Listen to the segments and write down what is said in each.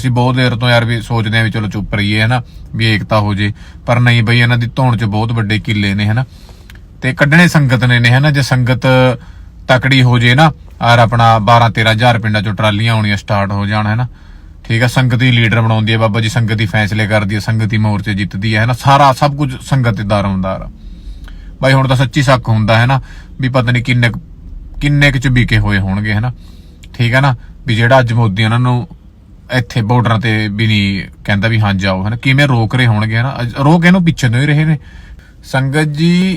ਅਸੀਂ ਬਹੁਤ ਦੇਰ ਤੋਂ ਯਾਰ ਵੀ ਸੋਚਦੇ ਆ ਵੀ ਚਲੋ ਚੁੱਪ ਰਹੀਏ, ਹਨਾ, ਵੀ ਏਕਤਾ ਹੋ ਜੇ। ਪਰ ਨਹੀਂ ਬਈ, ਇਹਨਾਂ ਦੀ ਧੌਣ 'ਚ ਬਹੁਤ ਵੱਡੇ ਕਿੱਲੇ ਨੇ, ਹਨਾ। ਤੇ ਕੱਢਣੇ ਸੰਗਤ ਨੇ ਨੇ, ਹਨਾ, ਜੇ ਸੰਗਤ ਤਕੜੀ ਹੋ ਜੇ ਨਾ, ਔਰ ਆਪਣਾ 12 13000 ਪਿੰਡਾਂ 'ਚੋਂ ਟਰਾਲੀਆਂ ਆਉਣੀਆਂ ਸਟਾਰਟ ਹੋ ਜਾਣ, ਹਨਾ। ਠੀਕ ਆ, ਸੰਗਤ ਹੀ ਲੀਡਰ ਬਣਾਉਂਦੀ ਹੈ ਬਾਬਾ ਜੀ ਸੰਗਤ ਹੀ ਫੈਸਲੇ ਕਰਦੀ ਹੈ ਸੰਗਤ ਹੀ ਮੋਰਚੇ ਜਿੱਤਦੀ ਹੈ ਹਨਾ। ਸਾਰਾ, ਸਭ ਕੁਝ ਸੰਗਤ ਦੇ ਹੁੰਦਾ ਆ। ਬਾਈ ਹੁਣ ਤਾਂ ਸੱਚੀ ਸ਼ੱਕ ਹੁੰਦਾ ਹੈ ਨਾ ਵੀ ਪਤਾ ਨਹੀਂ ਕਿੰਨੇ ਕਿੰਨੇ ਕੁ ਚ ਵਿਕੇ ਹੋਏ ਹੋਣਗੇ, ਹਨਾ। ਠੀਕ ਹੈ ਨਾ, ਵੀ ਜਿਹੜਾ ਅੱਜ ਮੋਦੀ ਉਹਨਾਂ ਨੂੰ ਇੱਥੇ ਬਾਰਡਰਾਂ ਤੇ ਵੀ ਨਹੀਂ ਕਹਿੰਦਾ ਵੀ ਹਾਂ ਜਾਓ, ਹਨਾ? ਕਿਵੇਂ ਰੋਕ ਰਹੇ ਹੋਣਗੇ, ਹਨਾ? ਰੋਕ ਇਹਨੂੰ ਪਿੱਛੇ ਤੋਂ ਹੀ ਰਹੇ ਨੇ। ਸੰਗਤ ਜੀ,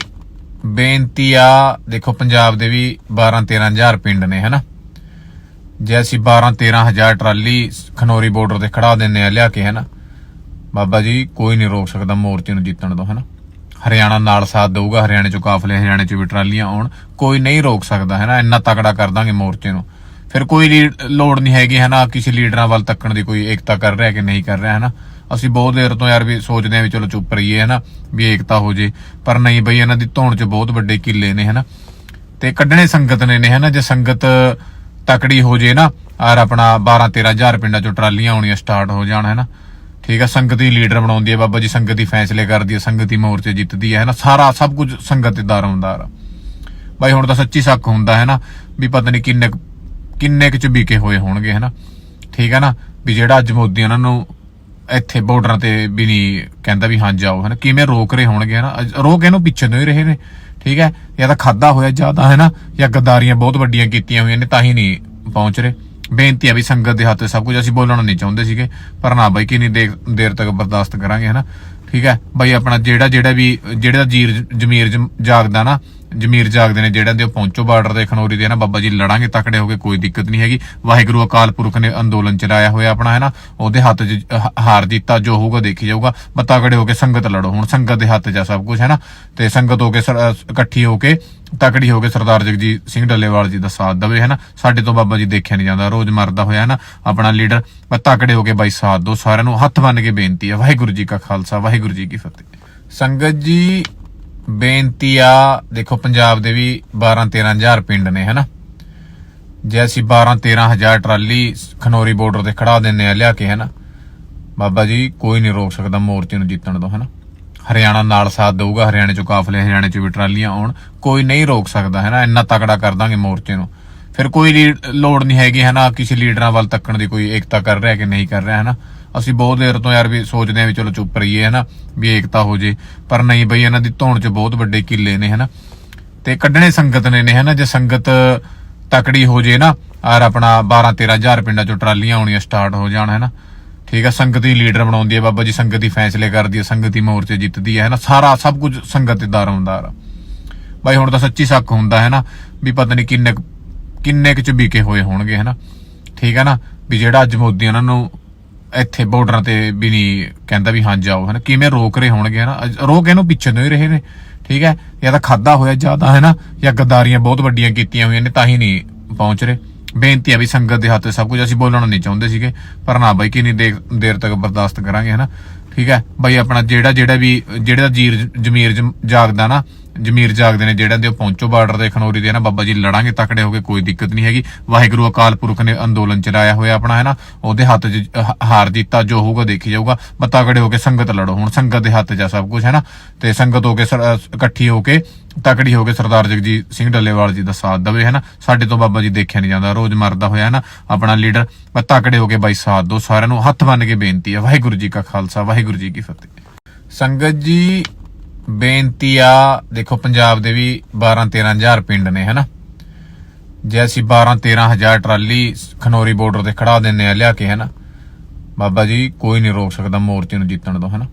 ਬੇਨਤੀ ਆ, ਦੇਖੋ ਪੰਜਾਬ ਦੇ ਵੀ 12 13000 ਪਿੰਡ ਨੇ, ਹਨਾ? ਜੇ ਅਸੀਂ 12 13000 ਟਰਾਲੀ ਖਨੋਰੀ ਬਾਰਡਰ ਤੇ ਖੜਾ ਦਿੰਨੇ ਆ ਲਿਆ ਕੇ, ਹਨਾ? ਬਾਬਾ ਜੀ, ਕੋਈ ਨਹੀਂ ਰੋਕ ਸਕਦਾ ਮੋਰਚੇ ਨੂੰ ਜਿੱਤਣ ਤੋਂ, ਹਨਾ? ਹਰਿਆਣਾ ਨਾਲ ਸਾਥ ਦਊਗਾ, ਹਰਿਆਣੇ ਚੋਂ ਕਾਫਲੇ, ਹਰਿਆਣੇ ਚੋਂ ਵੀ ਟਰਾਲੀਆਂ ਆਉਣ, ਕੋਈ ਨਹੀਂ ਰੋਕ ਸਕਦਾ ਹੈ ਨਾ ਇੰਨਾ ਤਕੜਾ ਕਰ ਦਾਂਗੇ ਮੋਰਚੇ ਨੂੰ। ਫਿਰ ਕੋਈ ਲੋੜ ਨਹੀਂ ਹੈਗੀ ਹਨਾ ਕਿਸੇ ਲੀਡਰਾਂ ਵੱਲ ਤੱਕਣ ਦੀ ਕੋਈ ਏਕਤਾ ਕਰ ਰਿਹਾ ਕਿ ਨਹੀਂ ਕਰ ਰਿਹਾ, ਹੈ ਅਸੀਂ ਬਹੁਤ ਦੇਰ ਤੋਂ ਯਾਰ ਵੀ ਸੋਚਦੇ ਆ ਵੀ ਚਲੋ ਚੁੱਪ ਰਹੀਏ, ਹੈ ਵੀ ਏਕਤਾ ਹੋ ਜੇ। ਪਰ ਨਹੀਂ ਬਈ, ਇਹਨਾਂ ਦੀ ਧੌਣ 'ਚ ਬਹੁਤ ਵੱਡੇ ਕਿੱਲੇ ਨੇ, ਹੈ ਤੇ ਕੱਢਣੇ ਸੰਗਤ ਨੇ ਨੇ ਹਨਾ ਜੇ ਸੰਗਤ ਤਕੜੀ ਹੋ ਜੇ ਨਾ, ਔਰ ਆਪਣਾ 12 13000 ਪਿੰਡਾਂ 'ਚੋਂ ਟਰਾਲੀਆਂ ਆਉਣੀਆਂ ਸਟਾਰਟ ਹੋ ਜਾਣ ਹਨਾ ਠੀਕ ਆ, ਸੰਗਤ ਹੀ ਲੀਡਰ ਬਣਾਉਂਦੀ ਹੈ ਬਾਬਾ ਜੀ ਸੰਗਤ ਹੀ ਫੈਸਲੇ ਕਰਦੀ ਹੈ ਸੰਗਤ ਹੀ ਮੋਰਚੇ ਜਿੱਤਦੀ ਹੈ ਹਨਾ ਸਾਰਾ ਸਭ ਕੁਝ ਸੰਗਤ ਦੇ ਦਾਰੋਮਦਾਰ ਆ। ਬਾਈ ਹੁਣ ਤਾਂ ਸੱਚੀ ਸ਼ੱਕ ਹੁੰਦਾ, ਹੈ ਨਾ? ਵੀ ਪਤਾ ਨਹੀਂ ਕਿੰਨੇ ਕੁ- ਕਿੰਨੇ ਕੁ ਚ ਵਿਕੇ ਹੋਏ ਹੋਣਗੇ, ਹਨਾ? ਠੀਕ ਹੈ ਨਾ? ਵੀ ਜਿਹੜਾ ਅੱਜ ਮੋਦੀ ਉਹਨਾਂ ਨੂੰ ਇੱਥੇ ਬਾਰਡਰਾਂ ਤੇ ਵੀ ਨਹੀਂ ਕਹਿੰਦਾ ਵੀ ਹਾਂ ਜਾਓ, ਹਨਾ? ਕਿਵੇਂ ਰੋਕ ਰਹੇ ਹੋਣਗੇ, ਹਨਾ? ਰੋਕ ਇਹਨੂੰ ਪਿੱਛੇ ਤੋਂ ਹੀ ਰਹੇ ਨੇ, ਠੀਕ ਹੈ? ਜਾਂ ਤਾਂ ਖਾਦਾ ਹੋਇਆ ਜ਼ਿਆਦਾ ਹੈ ਨਾ ਜਾਂ ਗਦਾਰੀਆਂ ਬਹੁਤ ਵੱਡੀਆਂ ਕੀਤੀਆਂ ਹੋਈਆਂ ਨੇ, ਤਾਂ ਹੀ ਨਹੀਂ ਪਹੁੰਚ ਰਹੇ। ਬੇਨਤੀ ਆ ਵੀ ਸੰਗਤ ਦੇ ਹੱਥ ਸਭ ਕੁਝ ਅਸੀਂ ਬੋਲਣਾ ਨਹੀਂ ਚਾਹੁੰਦੇ ਸੀਗੇ, ਪਰ ਨਾ ਬਾਈ, ਕਿੰਨੀ ਦੇਰ ਤੱਕ ਬਰਦਾਸ਼ਤ ਕਰਾਂਗੇ, ਹਨਾ? ਠੀਕ ਹੈ? ਬਾਈ, ਆਪਣਾ ਜਿਹੜਾ ਜਿਹੜਾ ਵੀ, ਜਿਹੜਾ ਜੀਰ, ਜਮੀਰ ਜਾਗਦਾ ਨਾ ਜਮੀਰ ਜਾਗਦੇ ਨੇ ਜਿਹੜਾ ਦੇ ਪਹੁੰਚੋ ਬਾਰਡਰ ਦੇ ਖਨੌਰੀ ਦੇ ਨਾ, ਬਾਬਾ ਜੀ ਲੜਾਂਗੇ ਤਕੜੇ ਹੋ ਕੇ, ਕੋਈ ਦਿੱਕਤ ਨਹੀਂ ਹੈਗੀ। ਵਾਹਿਗੁਰੂ ਅਕਾਲ ਪੁਰਖ ਨੇ ਅੰਦੋਲਨ ਚਲਾਇਆ ਹੋਇਆ ਆਪਣਾ, ਹੈ ਨਾ? ਉਹਦੇ ਹੱਥ 'ਚ ਹਾਰ ਜਿੱਤਾ, ਜੋ ਹੋਊਗਾ ਦੇਖੀ ਜਾਊਗਾ। ਬਸ ਤਕੜੇ ਹੋ ਕੇ ਸੰਗਤ ਲੜੋ ਹੁਣ, ਸੰਗਤ ਦੇ ਹੱਥ 'ਚ ਆ ਸਭ ਕੁਝ ਹੈ ਨਾ? ਤੇ ਸੰਗਤ ਹੋ ਕੇ ਇਕੱਠੀ ਹੋ ਕੇ, ਤਕੜੀ ਹੋ ਕੇ ਸਰਦਾਰ ਜਗਜੀਤ ਸਿੰਘ ਡੱਲੇਵਾਲ ਜੀ ਦਾ ਸਾਥ ਦੇਵੇ, ਹੈ ਨਾ? ਸਾਡੇ ਤੋਂ ਬਾਬਾ ਜੀ ਦੇਖਿਆ ਨਹੀਂ ਜਾਂਦਾ, ਰੋਜ਼ ਮਰਦਾ ਹੋਇਆ, ਹੈ ਨਾ? ਆਪਣਾ ਲੀਡਰ, ਬਸ ਤਕੜੇ ਹੋ ਕੇ ਬਾਈ ਸਾਥ ਦੋ ਸਾਰਿਆਂ ਨੂੰ, ਹੱਥ ਬੰਨ ਕੇ ਬੇਨਤੀ ਹੈ, ਵਾਹਿਗੁਰੂ ਜੀ ਕਾ ਖਾਲਸਾ, ਵਾਹਿਗੁਰੂ ਜੀ ਕੀ ਫਤਿਹ। ਸੰਗਤ ਜੀ ਬੇਨਤੀ ਆ, ਦੇਖੋ ਪੰਜਾਬ ਦੇ ਵੀ 12 13000 ਪਿੰਡ ਨੇ, ਹਨਾ? ਜੇ ਅਸੀਂ 12 13000 ਟਰਾਲੀ ਖਨੋਰੀ ਬਾਰਡਰ ਤੇ ਖੜਾ ਦਿੰਨੇ ਆ, ਲਿਆ ਕੇ, ਹਨਾ? ਬਾਬਾ ਜੀ, ਕੋਈ ਨਹੀਂ ਰੋਕ ਸਕਦਾ ਮੋਰਚੇ ਨੂੰ ਜਿੱਤਣ ਤੋਂ, ਹਨਾ? ਹਰਿਆਣਾ ਨਾਲ ਸਾਥ ਦਊਗਾ, ਹਰਿਆਣੇ ਚੋਂ ਕਾਫਲੇ, ਹਰਿਆਣੇ ਚੋਂ ਵੀ ਟਰਾਲੀਆਂ ਆਉਣ, ਕੋਈ ਨਹੀਂ ਰੋਕ ਸਕਦਾ, ਹਨਾ? ਇੰਨਾ ਤਕੜਾ ਕਰ ਦਾਂਗੇ ਮੋਰਚੇ ਨੂੰ। ਫਿਰ ਕੋਈ ਲੋੜ ਨਹੀਂ ਹੈਗੀ, ਹਨਾ? ਕਿਸੇ ਲੀਡਰਾਂ ਵੱਲ ਤੱਕਣ ਦੀ ਕੋਈ ਏਕਤਾ ਕਰ ਰਿਹਾ ਕਿ ਨਹੀਂ ਕਰ ਰਿਹਾ ਹੈ ਅਸੀਂ ਬਹੁਤ ਦੇਰ ਤੋਂ ਯਾਰ ਵੀ ਸੋਚਦੇ ਆ ਵੀ ਚਲੋ ਚੁੱਪ ਰਹੀਏ ਹੈ ਵੀ ਏਕਤਾ ਹੋ ਜੇ। ਪਰ ਨਹੀਂ ਬਈ, ਇਹਨਾਂ ਦੀ ਧੌਣ 'ਚ ਬਹੁਤ ਵੱਡੇ ਕਿੱਲੇ ਨੇ, ਹਨਾ। ਤੇ ਕੱਢਣੇ ਸੰਗਤ ਨੇ ਨੇ, ਹਨਾ, ਜੇ ਸੰਗਤ ਤਕੜੀ ਹੋ ਜੇ ਨਾ, ਔਰ ਆਪਣਾ 12 13000 ਪਿੰਡਾਂ 'ਚੋਂ ਟਰਾਲੀਆਂ ਆਉਣੀਆਂ ਸਟਾਰਟ ਹੋ ਜਾਣ, ਹਨਾ। ਠੀਕ ਆ, ਸੰਗਤ ਹੀ ਲੀਡਰ ਬਣਾਉਂਦੀ ਹੈ ਬਾਬਾ ਜੀ ਸੰਗਤ ਹੀ ਫੈਸਲੇ ਕਰਦੀ ਹੈ ਸੰਗਤ ਹੀ ਮੋਰਚੇ ਜਿੱਤਦੀ ਹੈ ਹਨਾ। ਸਾਰਾ, ਸਭ ਕੁਝ ਸੰਗਤ ਦੇ ਦਾਰੋਮਦਾਰ ਆ। ਬਾਈ ਹੁਣ ਤਾਂ ਸੱਚੀ ਸ਼ੱਕ ਹੁੰਦਾ ਹੈ ਨਾ ਵੀ ਪਤਾ ਨਹੀਂ ਕਿੰਨੇ ਕੁ- ਕਿੰਨੇ ਕੁ ਚ ਬੀਕੇ ਹੋਏ ਹੋਣਗੇ, ਹਨਾ। ਠੀਕ ਹੈ ਨਾ, ਵੀ ਜਿਹੜਾ ਅੱਜ ਮੋਦੀ ਉਹਨਾਂ ਨੂੰ ਇੱਥੇ ਬਾਰਡਰਾਂ ਤੇ ਵੀ ਨਹੀਂ ਕਹਿੰਦਾ ਵੀ ਹਾਂ ਜਾਓ, ਹਨਾ? ਕਿਵੇਂ ਰੋਕ ਰਹੇ ਹੋਣਗੇ, ਹਨਾ? ਰੋਕ ਇਹਨੂੰ ਪਿੱਛੇ ਤੋਂ ਹੀ ਰਹੇ ਨੇ, ਠੀਕ ਹੈ? ਜਾਂ ਤਾਂ ਖਾਦਾ ਹੋਇਆ ਜ਼ਿਆਦਾ ਹੈ ਨਾ ਜਾਂ ਗਦਾਰੀਆਂ ਬਹੁਤ ਵੱਡੀਆਂ ਕੀਤੀਆਂ ਹੋਈਆਂ ਨੇ, ਤਾਂ ਹੀ ਨਹੀਂ ਪਹੁੰਚ ਰਹੇ। ਬੇਨਤੀ ਆ ਵੀ ਸੰਗਤ ਦੇ ਹੱਥ ਸਭ ਕੁਝ, ਅਸੀਂ ਬੋਲਣਾ ਨਹੀਂ ਚਾਹੁੰਦੇ ਸੀਗੇ, ਪਰ ਨਾ ਬਾਈ, ਕਿੰਨੀ ਦੇਰ ਤੱਕ ਬਰਦਾਸ਼ਤ ਕਰਾਂਗੇ, ਹਨਾ? ਠੀਕ ਹੈ? ਬਾਈ, ਆਪਣਾ ਜਿਹੜਾ ਜਿਹੜਾ ਵੀ, ਜਿਹੜਾ ਜੀਰ, ਜਮੀਰ ਜਾਗਦਾ ਨਾ ਜਮੀਰ ਜਾਗਦੇ ਨੇ ਜਿਹੜਾ ਦੇ ਪਹੁੰਚੋ ਬਾਰਡਰ ਦੇ ਖਨੌਰੀ ਦੇ ਨਾ? ਬਾਬਾ ਜੀ, ਲੜਾਂਗੇ ਤਕੜੇ ਹੋ ਕੇ, ਕੋਈ ਦਿੱਕਤ ਨਹੀਂ ਹੈਗੀ। ਵਾਹਿਗੁਰੂ ਅਕਾਲ ਪੁਰਖ ਨੇ ਅੰਦੋਲਨ ਚਲਾਇਆ ਹੋਇਆ ਆਪਣਾ, ਹੈ ਨਾ? ਉਹਦੇ ਹੱਥ 'ਚ ਹਾਰ ਜਿੱਤਾ, ਜੋ ਹੋਊਗਾ ਦੇਖੀ ਜਾਊਗਾ। ਬਸ ਤਕੜੇ ਹੋ ਕੇ ਸੰਗਤ ਲੜੋ। ਹੁਣ ਸੰਗਤ ਦੇ ਹੱਥ 'ਚ ਆ ਸਭ ਕੁਝ ਹੈ ਨਾ? ਤੇ ਸੰਗਤ ਹੋ ਕੇ ਇਕੱਠੀ ਹੋ ਕੇ, ਤਕੜੀ ਹੋ ਕੇ ਸਰਦਾਰ ਜਗਜੀਤ ਸਿੰਘ ਡੱਲੇਵਾਲ ਜੀ ਦਾ ਸਾਥ ਦੇਵੇ, ਹੈ ਨਾ? ਸਾਡੇ ਤੋਂ ਬਾਬਾ ਜੀ ਦੇਖਿਆ ਨਹੀਂ ਜਾਂਦਾ। ਰੋਜ਼ ਮਰਦਾ ਹੋਇਆ, ਹੈ ਨਾ? ਆਪਣਾ ਲੀਡਰ। ਬਸ ਤਕੜੇ ਹੋ ਕੇ ਬਾਈ ਸਾਥ ਦੋ ਸਾਰਿਆਂ ਨੂੰ। ਹੱਥ ਬੰਨ ਕੇ ਬੇਨਤੀ ਹੈ। ਵਾਹਿਗੁਰੂ ਜੀ ਕਾ ਖਾਲਸਾ, ਵਾਹਿਗੁਰੂ ਜੀ ਕੀ ਫਤਿਹ। ਸੰਗਤ ਜੀ ਬੇਨਤੀ ਆ, ਦੇਖੋ ਪੰਜਾਬ ਦੇ ਵੀ 12 13000 ਪਿੰਡ ਨੇ, ਹਨਾ? ਜੇ ਅਸੀਂ 12 13000 ਟਰਾਲੀ ਖਨੋਰੀ ਬਾਰਡਰ ਤੇ ਖੜਾ ਦਿੰਨੇ ਆ, ਲਿਆ ਕੇ, ਹਨਾ? ਬਾਬਾ ਜੀ, ਕੋਈ ਨਹੀਂ ਰੋਕ ਸਕਦਾ ਮੋਰਚੇ ਨੂੰ ਜਿੱਤਣ ਤੋਂ, ਹਨਾ?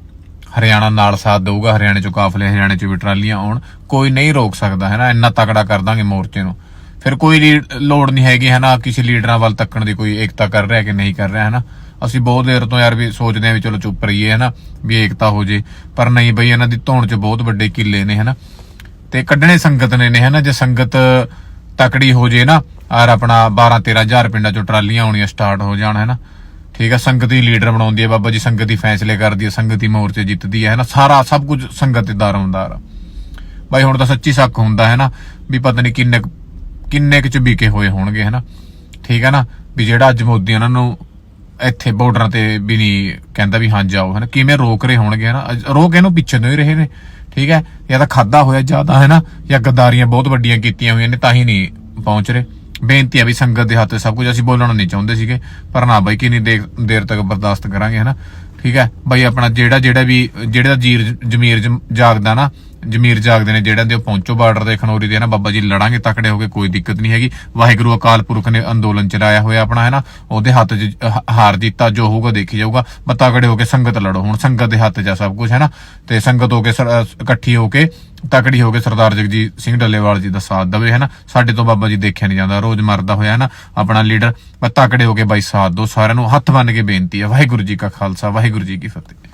ਹਰਿਆਣਾ ਨਾਲ ਸਾਥ ਦਊਗਾ, ਹਰਿਆਣੇ ਚੋਂ ਕਾਫਲੇ, ਹਰਿਆਣੇ ਚੋਂ ਵੀ ਟਰਾਲੀਆਂ ਆਉਣ, ਕੋਈ ਨਹੀਂ ਰੋਕ ਸਕਦਾ, ਹਨਾ? ਇੰਨਾ ਤਕੜਾ ਕਰ ਦਾਂਗੇ ਮੋਰਚੇ ਨੂੰ। ਫਿਰ ਕੋਈ ਲੋੜ ਨਹੀਂ ਹੈਗੀ, ਹਨਾ? ਕਿਸੇ ਲੀਡਰਾਂ ਵੱਲ ਤੱਕਣ ਦੀ ਕੋਈ ਏਕਤਾ ਕਰ ਰਿਹਾ ਕਿ ਨਹੀਂ ਕਰ ਰਿਹਾ ਹੈ ਅਸੀਂ ਬਹੁਤ ਦੇਰ ਤੋਂ ਯਾਰ ਵੀ ਸੋਚਦੇ ਆ ਵੀ ਚਲੋ ਚੁੱਪ ਰਹੀਏ ਹੈ ਵੀ ਏਕਤਾ ਹੋ ਜੇ। ਪਰ ਨਹੀਂ ਬਈ, ਇਹਨਾਂ ਦੀ ਧੌਣ 'ਚ ਬਹੁਤ ਵੱਡੇ ਕਿੱਲੇ ਨੇ, ਹਨਾ। ਤੇ ਕੱਢਣੇ ਸੰਗਤ ਨੇ ਨੇ, ਹਨਾ, ਜੇ ਸੰਗਤ ਤਕੜੀ ਹੋ ਜੇ ਨਾ, ਔਰ ਆਪਣਾ 12 13000 ਪਿੰਡਾਂ 'ਚੋਂ ਟਰਾਲੀਆਂ ਆਉਣੀਆਂ ਸਟਾਰਟ ਹੋ ਜਾਣ, ਹਨਾ। ਠੀਕ ਆ, ਸੰਗਤ ਹੀ ਲੀਡਰ ਬਣਾਉਂਦੀ ਹੈ ਬਾਬਾ ਜੀ ਸੰਗਤ ਹੀ ਫੈਸਲੇ ਕਰਦੀ ਹੈ ਸੰਗਤ ਹੀ ਮੋਰਚੇ ਜਿੱਤਦੀ ਹੈ ਹਨਾ। ਸਾਰਾ, ਸਭ ਕੁਝ ਸੰਗਤ ਦੇ ਦਾਰੋਮਦਾਰ ਆ। ਬਾਈ ਹੁਣ ਤਾਂ ਸੱਚੀ ਸ਼ੱਕ ਹੁੰਦਾ ਹੈ ਨਾ ਵੀ ਪਤਾ ਨਹੀਂ ਕਿੰਨੇ ਕੁ- ਕਿੰਨੇ ਕੁ ਚ ਬੀਕੇ ਹੋਏ ਹੋਣਗੇ, ਹਨਾ। ਠੀਕ ਹੈ ਨਾ, ਵੀ ਜਿਹੜਾ ਅੱਜ ਮੋਦੀ ਉਹਨਾਂ ਨੂੰ ਇੱਥੇ ਬਾਰਡਰਾਂ ਤੇ ਵੀ ਨਹੀਂ ਕਹਿੰਦਾ ਵੀ ਹਾਂ ਜਾਓ, ਹਨਾ? ਕਿਵੇਂ ਰੋਕ ਰਹੇ ਹੋਣਗੇ, ਹਨਾ? ਰੋਕ ਇਹਨੂੰ ਪਿੱਛੇ ਨੂੰ ਹੀ ਰਹੇ ਨੇ, ਠੀਕ ਹੈ? ਜਾਂ ਤਾਂ ਖਾਦਾ ਹੋਇਆ ਜ਼ਿਆਦਾ ਹੈ ਨਾ ਜਾਂ ਗਦਾਰੀਆਂ ਬਹੁਤ ਵੱਡੀਆਂ ਕੀਤੀਆਂ ਹੋਈਆਂ ਨੇ, ਤਾਂ ਹੀ ਨਹੀਂ ਪਹੁੰਚ ਰਹੇ। ਬੇਨਤੀ ਆ ਵੀ ਸੰਗਤ ਦੇ ਹੱਥ ਸਭ ਕੁਝ, ਅਸੀਂ ਬੋਲਣਾ ਨਹੀਂ ਚਾਹੁੰਦੇ ਸੀਗੇ, ਪਰ ਨਾ ਬਾਈ, ਕਿੰਨੀ ਦੇਰ ਤੱਕ ਬਰਦਾਸ਼ਤ ਕਰਾਂਗੇ, ਹਨਾ? ਠੀਕ ਹੈ? ਬਾਈ, ਆਪਣਾ ਜਿਹੜਾ ਜਿਹੜਾ ਵੀ, ਜਿਹੜਾ ਜੀਰ, ਜਮੀਰ ਜਾਗਦਾ ਨਾ ਜਮੀਰ ਜਾਗਦੇ ਨੇ ਜਿਹੜਾ ਦੇ ਪਹੁੰਚੋ ਬਾਰਡਰ ਦੇ ਖਨੌਰੀ ਦੇ ਨਾ? ਬਾਬਾ ਜੀ, ਲੜਾਂਗੇ ਤਕੜੇ ਹੋ ਕੇ, ਕੋਈ ਦਿੱਕਤ ਨਹੀਂ ਹੈਗੀ। ਵਾਹਿਗੁਰੂ ਅਕਾਲ ਪੁਰਖ ਨੇ ਅੰਦੋਲਨ ਚਲਾਇਆ ਹੋਇਆ ਆਪਣਾ, ਹੈ ਨਾ? ਉਹਦੇ ਹੱਥ 'ਚ ਹਾਰ ਦਿੱਤਾ ਜੋ ਹੋਊਗਾ ਦੇਖੀ ਜਾਊਗਾ। ਬਸ ਤਕੜੇ ਹੋ ਕੇ ਸੰਗਤ ਲੜੋ। ਹੁਣ ਸੰਗਤ ਦੇ ਹੱਥ 'ਚ ਆ ਸਭ ਕੁਝ ਹੈ ਨਾ? ਤੇ ਸੰਗਤ ਹੋ ਕੇ ਇਕੱਠੀ ਹੋ ਕੇ, ਤਕੜੀ ਹੋ ਕੇ ਸਰਦਾਰ ਜਗਜੀਤ ਸਿੰਘ ਡੱਲੇਵਾਲ ਜੀ ਦਾ ਸਾਥ ਦੇਵੇ, ਹੈ ਨਾ? ਸਾਡੇ ਤੋਂ ਬਾਬਾ ਜੀ ਦੇਖਿਆ ਨਹੀਂ ਜਾਂਦਾ। ਰੋਜ਼ ਮਰਦਾ ਹੋਇਆ, ਹੈ ਨਾ? ਆਪਣਾ ਲੀਡਰ। ਬਸ ਤਕੜੇ ਹੋ ਕੇ ਬਾਈ ਸਾਥ ਦੋ ਸਾਰਿਆਂ ਨੂੰ। ਹੱਥ ਬੰਨ ਕੇ ਬੇਨਤੀ ਹੈ। ਵਾਹਿਗੁਰੂ ਜੀ ਕਾ ਖਾਲਸਾ, ਵਾਹਿਗੁਰੂ ਜੀ ਕੀ ਫਤਿਹ।